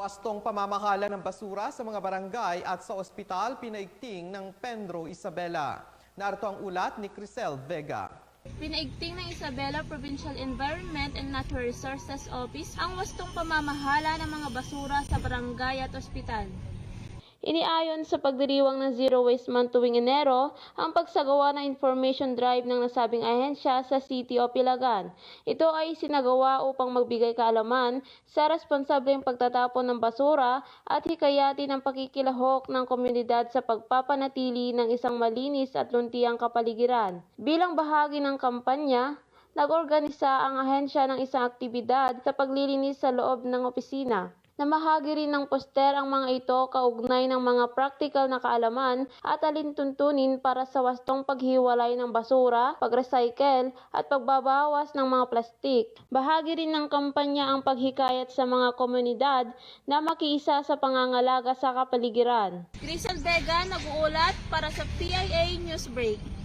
Wastong pamamahala ng basura sa mga barangay at sa ospital pinaigting ng Pedro Isabela. Narito ang ulat ni Crisel Vega. Pinaigting ng Isabela Provincial Environment and Natural Resources Office ang wastong pamamahala ng mga basura sa barangay at ospital. Iniayon sa pagdiriwang ng Zero Waste Month tuwing Enero ang pagsagawa ng information drive ng nasabing ahensya sa City of Ilagan. Ito ay sinagawa upang magbigay kaalaman sa responsableng pagtatapon ng basura at hikayatin ang pakikilahok ng komunidad sa pagpapanatili ng isang malinis at luntiang kapaligiran. Bilang bahagi ng kampanya, nag-organisa ang ahensya ng isang aktibidad sa paglilinis sa loob ng opisina. Namahagi rin ng poster ang mga ito kaugnay ng mga practical na kaalaman at alintuntunin para sa wastong paghiwalay ng basura, pag-recycle at pagbabawas ng mga plastik. Bahagi rin ng kampanya ang paghikayat sa mga komunidad na makiisa sa pangangalaga sa kapaligiran. Crisel Vega nag-uulat para sa PIA News Break.